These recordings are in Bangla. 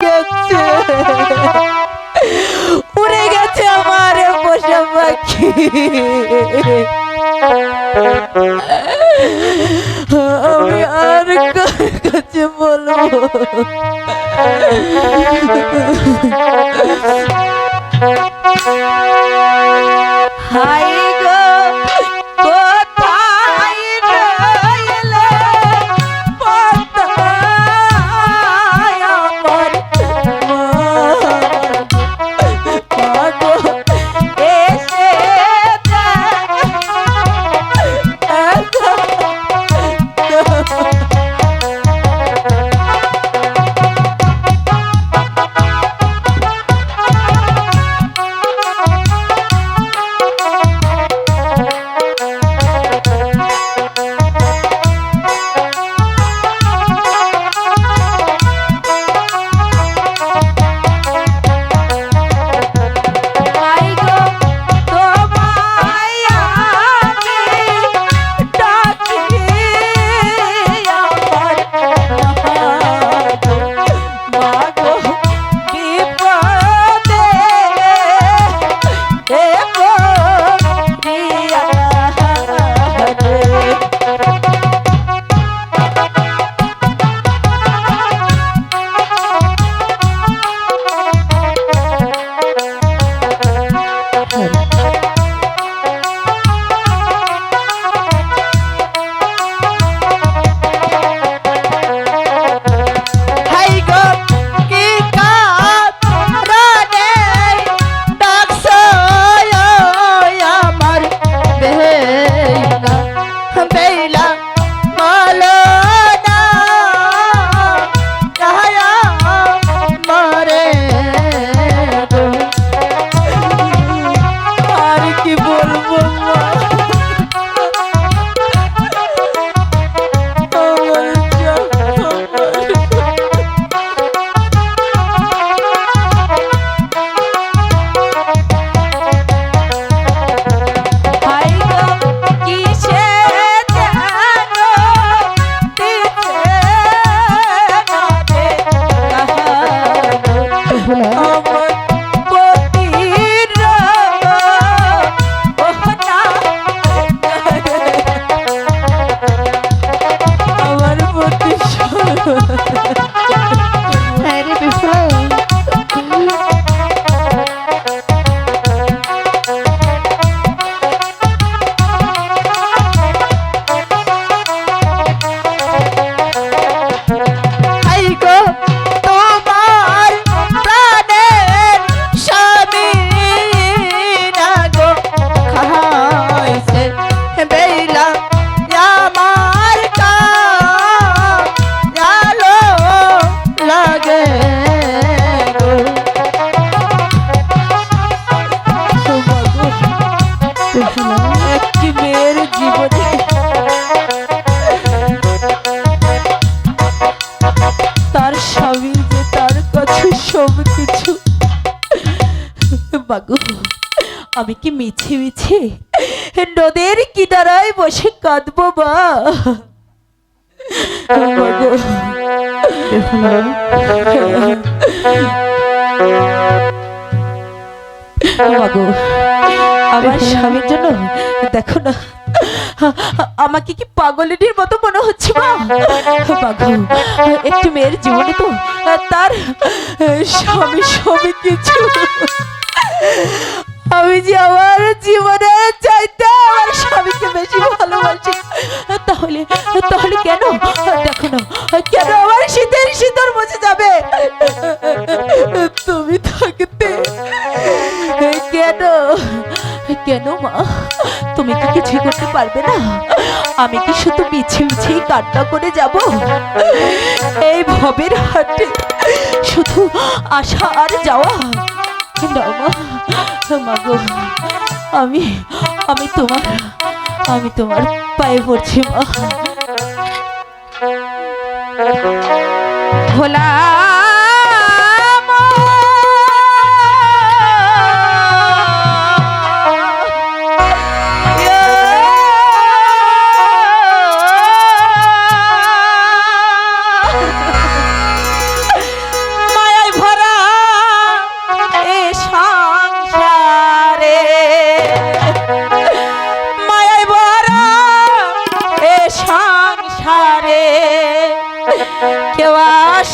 গেছে। উড়ে গেছে আমার পোষা পাখি। আমি আর কাছে বলব? তার স্বামী তার কাছে সব কিছু বাগু আমি কি মিছে মিছে নদের কিনারায় বসে কাঁদবো বা আমার স্বামীর জন্য দেখো না আমাকে কি পাগলের মতো মনে হচ্ছে মা? বাঘু একটি মেয়ের জীবনে তো তার স্বামী স্বামী কিছু আমি যে আমার জীবনে চাইতে আমার স্বামীকে বেশি ভালোবাসি, তাহলে তাহলে কেন? দেখো না, কেন আমার শীতের শীতর মুছে যাবে? তুমি থাকতে কেন? কেন মা? তুমি কি কিছু করতে পারবে না। আমি কি শুধু মিছে মিছেই কান্না করে যাব? এই ভবের হাটে শুধু আসা আর যাওয়া না মা মা গো আমি আমি তোমার আমি তোমার পায়ে পড়ছি মা ভোলা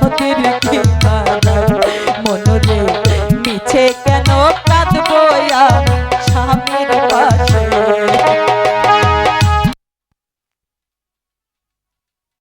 হতে